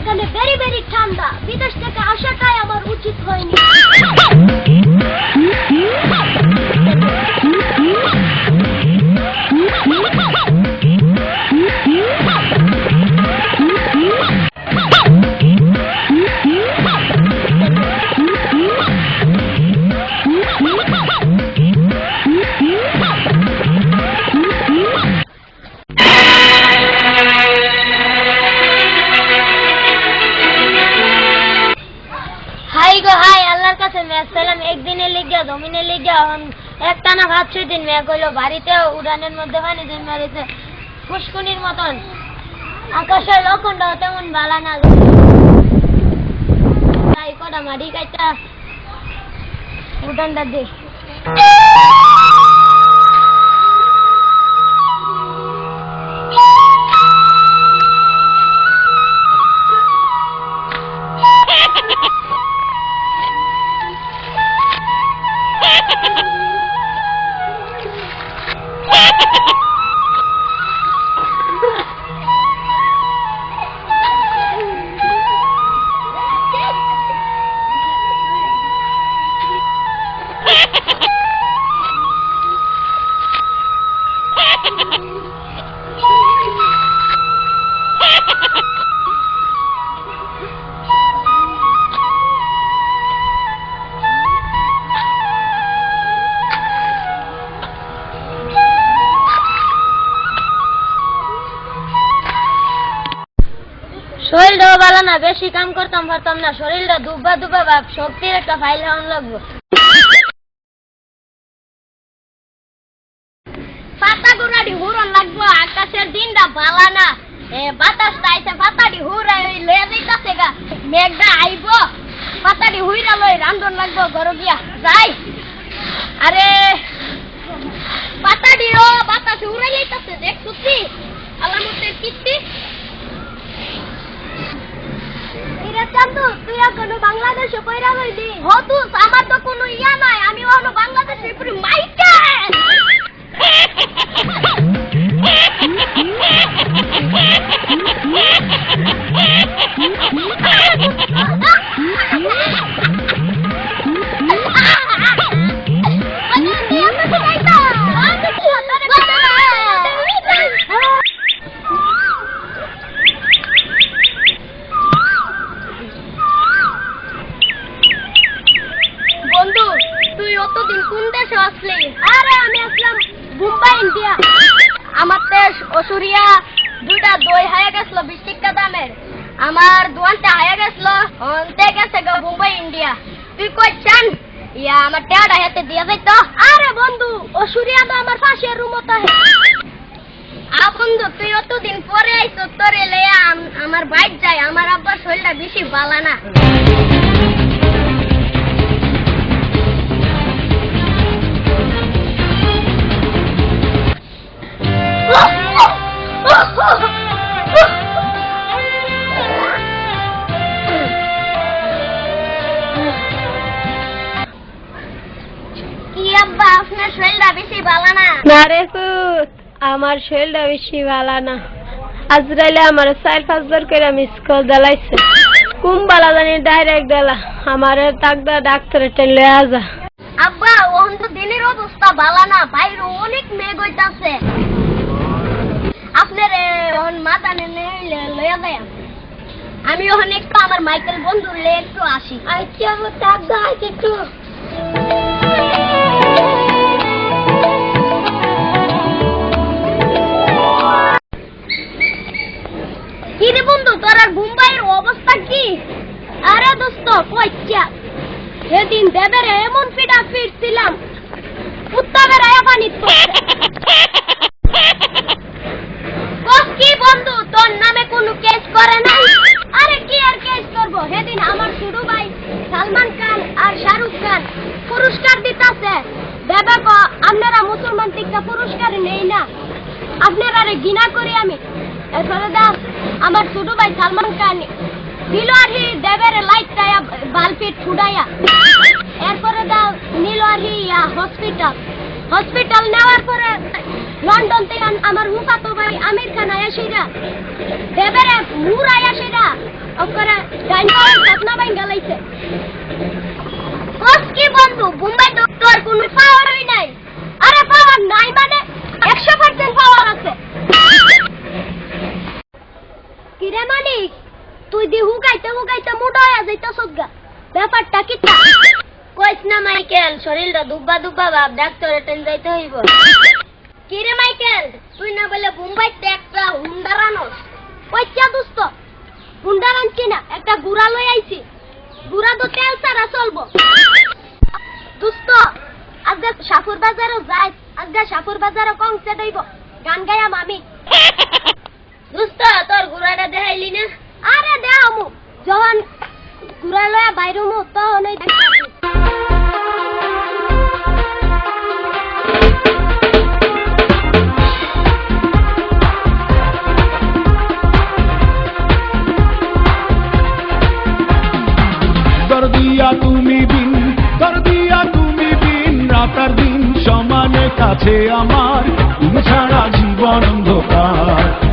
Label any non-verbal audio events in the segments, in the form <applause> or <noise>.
এখানে very very ঠান্ডা। বিদেশ থেকে আসাটাই আমার উচিত হয়নি। <laughs> <laughs> <laughs> আল্লাহর কাছে মেয়ে সালাম একদিনে লেগে, জমিনে লিখিয়া একটা না ভাত ছুই দিন মেয়ে কইলো বাড়িতে, উড়ানের মধ্যে পানি দিন মারিতে ফুসকুনির মতন। আকাশের লক্ষণটা তেমন বালা না। তাই কটা মাটি কাইটা উড়ানটা দেখ বেশি কাম করতাম পারতাম না, শরীরটা দুব্বা দুব্বা ভাব শক্তির একটা ফাইল হওয়ান লাগবো পাতা গুড়াটি হুরন লাগবো, আকাশের দিনটা ভালো না। এ, বাতাস তাইছে পাতাটি হুরা লয়ে যাইতাছে গা। মেঘটা আইব পাতাটি হুইরা লই রান্ধন লাগবো, ঘর গিয়া। যাই। আরে পাতাটি ও, বাতাস উড়ে যাইতাছে দেখছুতি আলামতের কীর্তি। এরা তো তুই এখনও বাংলাদেশে কইরা হইলি হতুস আমার তো কোনো ইয়া নাই আমি এখনও বাংলাদেশে পুরো মাইকা। অন্তে গেছে গো মুম্বাই ইন্ডিয়া তুই কই চান ইয়া আমার টেয়াটা হাতে দিয়া যাইতো আরে বন্ধু অসুরিয়া তো আমার পাশের রুমত আ বন্ধু তুই অতদিন পরে আইছ তোরে আম- আমার বাইক যায় আমার আব্বার শরীরটা বেশি বালা না সুত আমার শরীরটা বেশি ভালো না। আজরাইলে আমার চার পাঁচ করে মিস কল দিলাইছে। কুম বালা জানি ডাইরেক্ট দিলা। আমার তাকদা ডাক্তারের টেন লয়ে আজা আব্বা ওহন তো দিনের অবস্থা ভালো না বাইরে অনেক মেঘ হইতাছে। আপনার ওহন মাথা নেনে লইয়া দেয় আমি ওখানে একটু আমার মাইকেল বন্ধুর লে একটু আসি। আচ্ছা আমার তাকদা আছে একটু কিরে বন্ধু, তোর আর মুম্বাইয়ের অবস্থা কি? আরে দোস্ত, কইচ্ছা। সেদিন দেবের এমন পিটা ফিরছিলাম উত্তমের আয়া পানি কি বন্ধু তোর নামে কোনো কেস করে নাই আরে কি আর কেস করব সেদিন আমার ছোট ভাই সালমান পুরস্কার দিতাছে দেবে ক আপনারা মুসলমান থেকে পুরস্কার নেই না আপনারা রে ঘৃণা করি আমি এরপরে দা আমার ছোট ভাই সালমান খান দিল দেবের লাইট টায়া বালপিট ফুডাইয়া এরপরে দা নিল আর হসপিটাল হসপিটাল নেওয়ার পরে লন্ডন থেকে আম- আমার হুফাতো ভাই আমির খান আয়া সেরা। দেবের মুর আয়া সেরা। ওকরে ডাইন পাওয়ার স্বপ্ন বাইন গেলাইছে কি বন্ধু? মুম্বাই তো তোর কোনো পাওয়ারই নাই। আরে পাওয়ার নাই মানে একশো পার্সেন্ট পাওয়ার আছে। কিরে মালিক, তুই দি হুগাইতে হুগাইতে মোটা হয়ে যাইতা সদ্গা ব্যাপারটা কি কইস না মাইকেল, শরীরটা দুব্বা দুব্বা ভাব, ডাক্তারে টেন যাইতে হইব। কিরে মাইকেল, তুই না বলে মুম্বাইতে একটা হুন্ডার কইছা দোস্ত হুন্ডার আনছি না? একটা গুড়া লই আইছি। গুড়া তো তেল ছাড়া চলবো। দোস্ত, আজকে সাপুর বাজারও যাই, আজকে সাপুর বাজারও কম সেটাইব গান গায়াম আমি দোস্ত তোর গুড়াটা দেখাইলি না? আরে দেখামু যখন গুড়া লয়া বাইরে মু তখন আমার ছাড়া জীবন অন্ধকার।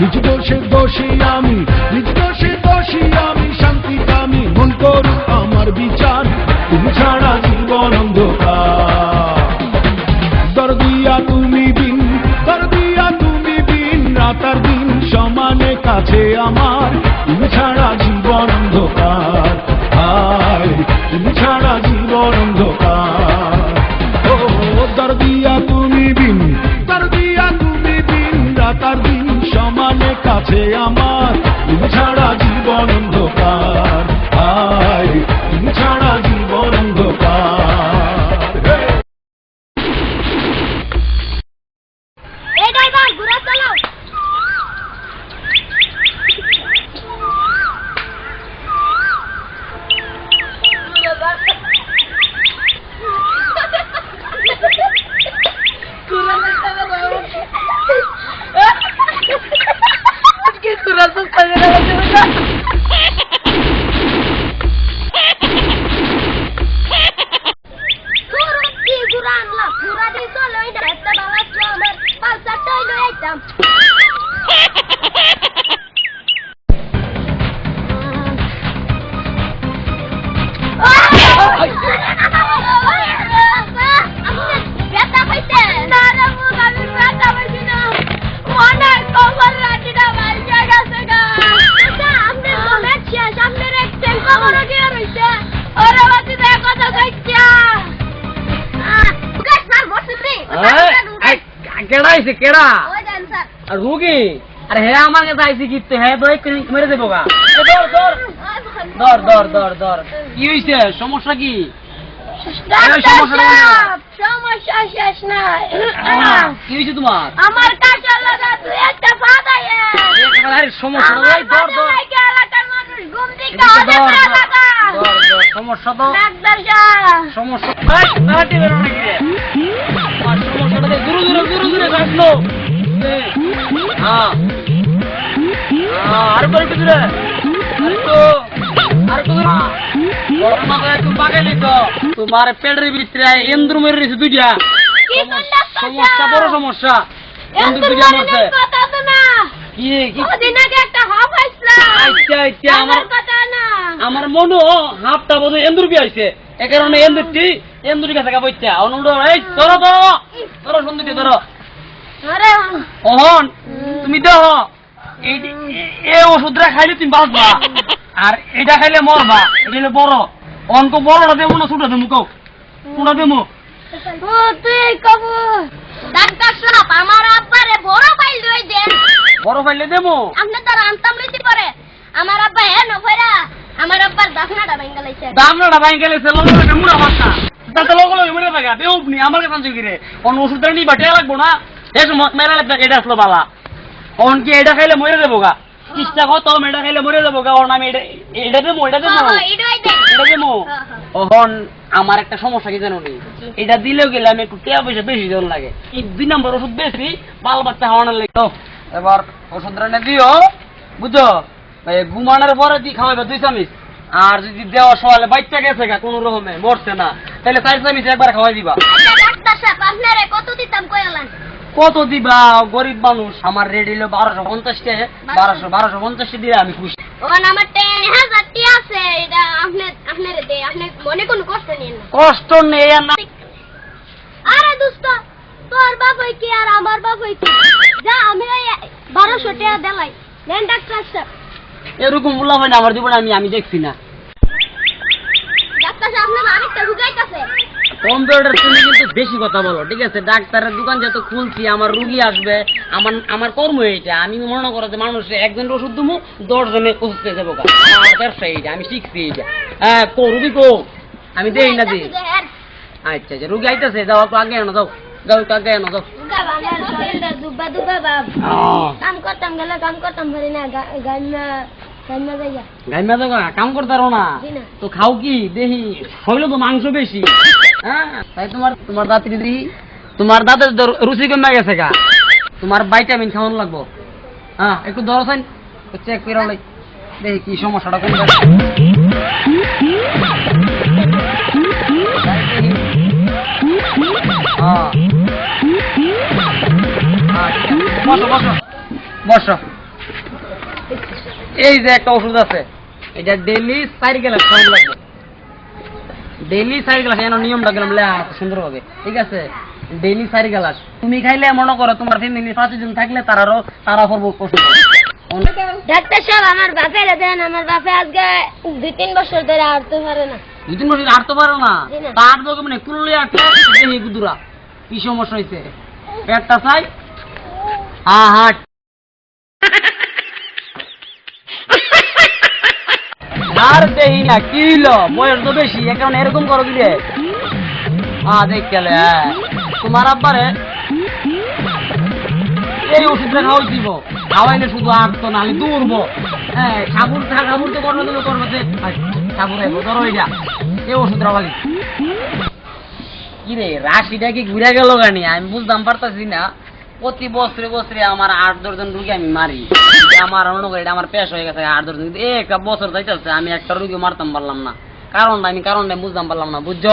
নিজ দোষে দোষী আমি, নিজ দোষে দোষী আমি শান্তি আমি মন করু আমার বিচার, তুমি ছাড়া জীবন অন্ধকার। দরদিয়া তুমি বিন, দরদিয়া তুমি বিন, রাতার দিন সমানে কাছে আমার, তুমি ছাড়া জীবন অন্ধকার। কাছে আমার তুমি ছাড়া জীবন কেডা আইছে কেডা? আর রুগী? আরে হ্যাঁ আমার কাছে আইছে কি তো হ্যাঁ দই মেরে দেবো গা। ধর ধর। ধর ধর ধর ধর। কি হইছে? সমস্যা কি? সমস্যা শেষ নাই। কি হইছে তোমার? আমার কাছে লাগা তুই একটা ফাদাইয়ে আরে সমস্যা নাই ধর, সমস্যা তো। সমস্যা মাথায় একটু বাগালি তো। তোমার পেটের ভিতরে এন্দ্র মেরে রয়েছে দুইটা। সমস্যা বড় সমস্যা। এন্দ্র দুইটা মরছে কি আচ্ছা আচ্ছা আমার আমার মনো হাফটা বোধ এন্দুর বি আইছে এ কারণে এন্দুরটি এন্দুরি কাছে বইতা অনুড এই ধরো ধরো ধরো সুন্দরটি ধরো। ওহন তুমি দেহ এই ওষুধটা খাইলে তুমি বাঁচবা। আর এটা খাইলে মরবা। এটা হলো বড়। অঙ্ক বড়টা দেবো না ছোট দেবো কও? কোনটা দেবো? ডাক্তার সাহেব আমার আব্বারে বড় পাইল দই দেন বড় পাইলে দেবো? আপনি তো আনতাম পারে। আমার আব্বা হে নফেরা আমার আব্বার দাফনাটা ভেঙ্গা লাইছে লগো মুড়া তাতে লগো লাগে বেউপ নি আমার কাছে আনছো অন ওষুধটা নি বাটে লাগবো না? লাগবে এটা আসলো বালা অন কি এটা খাইলে মরে দেবো গা? চেষ্টা কর তো খাইলে মরে দেবো গা? ওর আমি এটা এটা দেবো এটা দেবো। হ্যাঁ, হ্যাঁ। এটা দেবো। হ্যাঁ, হ্যাঁ। ওহন আমার একটা সমস্যা কি জানো নি? এটা দিলেও গেলে আমি একটু টাকা পয়সা বেশি জন লাগে। এই দুই নম্বর ওষুধ বেশি বাল বাচ্চা খাওয়ানোর লাগে। এবার ওষুধটা এনে দিও এই ঘুমানোর পরে দি খাওয়াবে দুই চামিচ। আর যদি দেওয়া সকালে বাচ্চা গেছে গা কোনো রকমে মরছে না। তাহলে চার চামিচ একবার খাওয়াই দিবা। আচ্ছা কত দিতাম কত দিবা? গরিব মানুষ আমার রেড হইল বারোশো পঞ্চাশ টাকা। বারোশো? বারোশো পঞ্চাশ দিয়ে আমি খুশি। কষ্ট নেই না। আরে দোস্ত তোর বাপ হই কি আর আমার বাপ হই কি? যা আমি বারোশো টাকা দিলাই। ডাক্তার সাহেব। এরকম বলা হয় না আমার জীবনে আমি আমি দেখছি না। কম্পিউটার তুমি কিন্তু বেশি কথা বলো ঠিক আছে? ডাক্তারের দোকান যত খুলছি আমার রুগী আসবে আমার আমার কর্ম এটা আমি মনে করো যে মানুষ একজন ওষুধ দেবো দশ জনের ওষুধ পেয়ে যাব। ব্যবসা এটা আমি শিখছি এটা হ্যাঁ কো রুগী কো। আমি দেই না দিই। আচ্ছা আচ্ছা রুগী আইতেছে যাও আগে এনো যাও। যাও আগে এনো যাও। আমার শরীরটা দুব্বা দুব্বা বাপ কাম করতাম গেলে কাম করতাম পারি না গান না গান না যাইয়া গাইমা তো কাম করতে পারো না। তো খাও কি? তো মাংস বেশি। হ্যাঁ? তাই তোমার তোমার দাঁতের দিদি তোমার দাঁতের রুচি কমে গেছে গা। তোমার ভাইটামিন খাওয়ানো লাগবো। হ্যাঁ একটু ধরো সাইন। চেক করে লাই। দেখি কি সমস্যাটা কোন বসো বসো। বসো। এই যে একটা ওষুধ আছে এটা ডেলি চার গ্লাস খাওয়া লাগবে। ডেলি চার গ্লাস এন নিয়মটা গেলাম সুন্দরভাবে। ঠিক আছে? ডেলি চার গ্লাস। তুমি খাইলে মনে করো তোমার ফ্যামিলি পাঁচজন থাকলে তারারও তারা করব ওষুধ ডাক্তার সাহেব আমার দেন আমার বাপে আজকে দুই তিন বছর ধরে হাঁটতে পারে না। দুই তিন বছর পারো না? কি সমস্যা হয়েছে পেটটা চাই হ্যাঁ হাট আর দেহি না, কি বয়স তো বেশি এ কারণে এরকম করো কি রে? হ্যাঁ দেখ গেলে। তোমার আব্বারে এই ওষুধটা খাওয়াই দিব। খাওয়াইলে শুধু আর তো নাহলে দৌড়বো হ্যাঁ সাবুর সাবুর তো তুমি করবে যে সাবুর আইবো ধরো এটা এই ওষুধটা বালি কি রে, রাশিটা কি ঘুরে গেল গানি আমি বুঝতাম পারতাছি না। প্রতি বছরে বছরে আমার আট দশজন রুগী আমি মারি। আমার এটা আমার পেশ হয়ে গেছে আট দশজন এক বছর যাইতেছে, আমি একটা রুগী মারতাম পারলাম না। কারণটা আমি কারণটা বুঝতাম পারলাম না, বুঝছ?